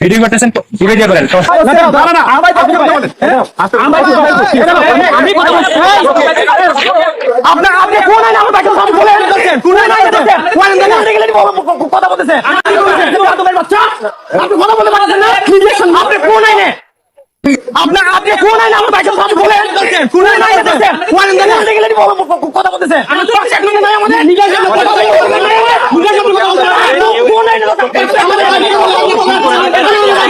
Video করতেছেন video করেন আপনার আপনি কোন আইন আমার সব বলে কোন আইন আইতেছেন কোন আইন দেখেন দেখলে কথা বলতেছেন আপনি বাচ্চা আপনি কথা বলতে না আপনি কোন আইনে আপনার আপনি কোন আইন আমার সব বলে কোন আইন কোন আইন কথা বলতেছেন আমি তো নাই আমাদের নিজের সামনে কথা বলতেছেন নিজের সামনে কথা বলতেছেন কোন আইনে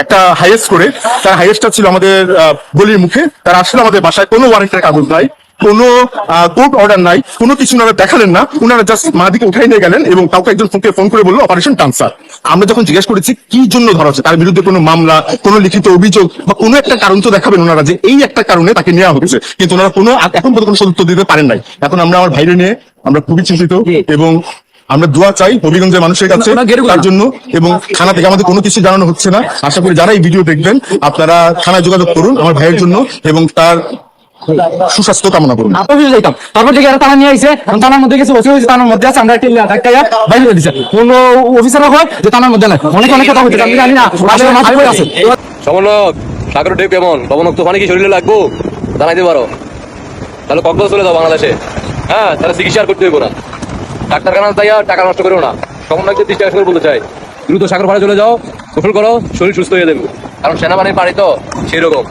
একটা হাইয়েস্ট করে তার হাইয়েস্টটা ছিল আমাদের গলির মুখে তার আসলে আমাদের বাসায় কোনো ওয়ারেন্টের কাগজ নাই কোনো কোর্ট অর্ডার নাই। কোনো কিছু ওনারা দেখালেন না। ওনারা জাস্ট মাদিকে উঠাই নিয়ে গেলেন এবং কাউকে একজন ফোনকে ফোন করে বলল অপারেশন ট্রান্সফার আমরা যখন জিজ্ঞেস করেছি কি জন্য ধরা হচ্ছে? তার বিরুদ্ধে কোনো মামলা কোনো লিখিত অভিযোগ বা কোনো একটা কারণ তো দেখাবেন ওনারা যে এই একটা কারণে তাকে নেওয়া হচ্ছে কিন্তু ওনারা কোনো এখন পর্যন্ত কোনো সদুত্তর দিতে পারেন নাই। এখন আমরা আমার ভাইরে নিয়ে আমরা খুবই চিন্তিত এবং আমরা দোয়া চাই হবিগঞ্জের মানুষের কাছে তার জন্য এবং থানা থেকে আমাদের কোনো কিছু জানানো হচ্ছে না। আশা করি যারা এই ভিডিও দেখবেন আপনারা থানায় যোগাযোগ করুন আমার ভাইয়ের জন্য এবং তার সুস্বাস্থ্য কামনা করুন। যাইতাম। তারপর থেকে তারা নিয়ে আইছে। থানার মধ্যে গেছে বসে হয়েছে থানার মধ্যে আছে আমরা ধাক্কা বাইরে দিছে কোন অফিসার হয় যে থানার মধ্যে নাই। অনেক অনেক কথা হচ্ছে আমি জানি না। আছে। সমন্বয়ক সাগর ঢেউ কেমন? লবণাক্ত পানি কি শরীরে লাগবো? জানাইতে পারো। তাহলে কক্সবাজার চলে যাও বাংলাদেশে। হ্যাঁ তাহলে চিকিৎসা আর করতে হইব না। ডাক্তারখানা তাইয়া টাকা নষ্ট করো না। সমন্বয়কদের দৃষ্টি আকর্ষণ করে বলতে চাই। দ্রুত সাগর পাড়ে চলে যাও। গোসল করো শরীর সুস্থ হয়ে যাবে। কারণ সেনাবাহিনীর পানি তো সেই রকম।